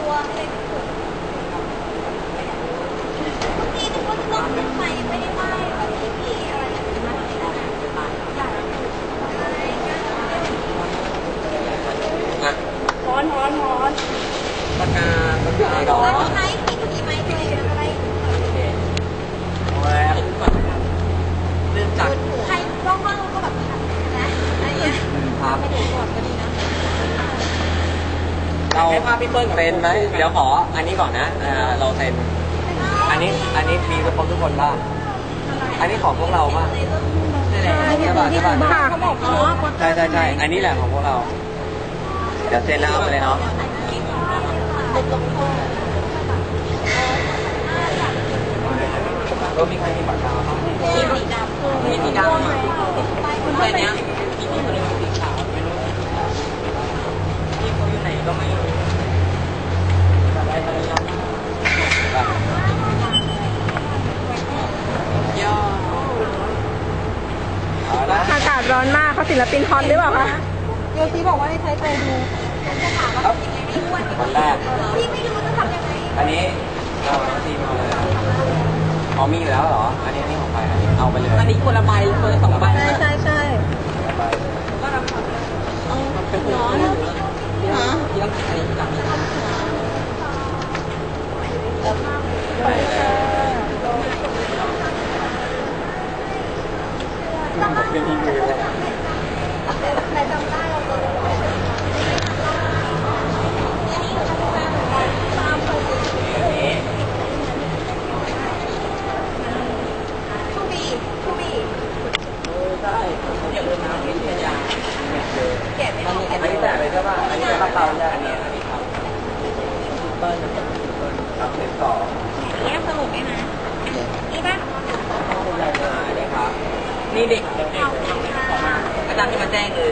ตัวให้เลยที่สุดเมื่อกี้นึกว่าจะต้องขึ้นไปไม่ได้ไหว้แบบที่พี่อะไรนะที่มันไม่ได้นอยากใช่ก็อ่ร้อนร้อนร้อนปากกาปากกาก่อร้อนนไหมพี่คนนี้ไหมตัวเองอะไร โอเคเอาแล้วก่อนนะครับเริ่มจาก ใครว่างๆก็แบบทำนะอะไรเงี้ย ครับ ไม่ถูกก่อนก็ดีนะ เราเซ็นไหมเดี๋ยวขออันนี้ก่อนนะเอ่อเราเซ็นอันนี้อันนี้มีกับทุกคนบ้างอันนี้ของพวกเราบ้างใช่แหละใช่ป่ะใช่ป่ะเขาบอกอ๋อใช่ใช่ใช่อันนี้แหละของพวกเราเดี๋ยวเซ็นแล้วเอาไปเลยเนาะก็มีใครมีปากกาบ้างมีสีดำมีสีดำอะไปแต่เนี้ยพี่พี่คนนึงสีขาวไม่รู้พี่เขาอยู่ไหนก็ไม่รู้อะไร ร้อนมากเขาศิลปินฮอตหรือเปล่าคะโยซีบอกว่าให้ใช้ไปดูจะถามว่าทำยังไงไม่อ้วนคนแรกพี่ไม่รู้จะทำยังไง อันนี้เราทีมเอาเลยอ๋อมีอยู่แล้วเหรอ อันนี้นี่ของใครอันนี้เอาไปเลย อันนี้คนละใบคนละสองใบ ใช่ใช่ใช่เอาไปร้อนฮะยังอันนี้หลังนี้ไปเลย เป็นทีมเลยแต่จำได้เราตัวตามคนอื่นอันนี้ทูบีทูบีใช่เดี๋ยวเดินน้ำวิทยาแกะไม่ออกแกะอันไม่นี้อแตะอกเลยใช่ป่ะอันนี้กระเป๋าใช่อันนี้อันนี้ครับเปิ้ลครับเสร็จสอง แก้มสรุปไหมนะนี่ป่ะ ใหญ่มาเลยครับนี่เด็กเอาค่ะอาจารย์ที่มาแจ้งเลย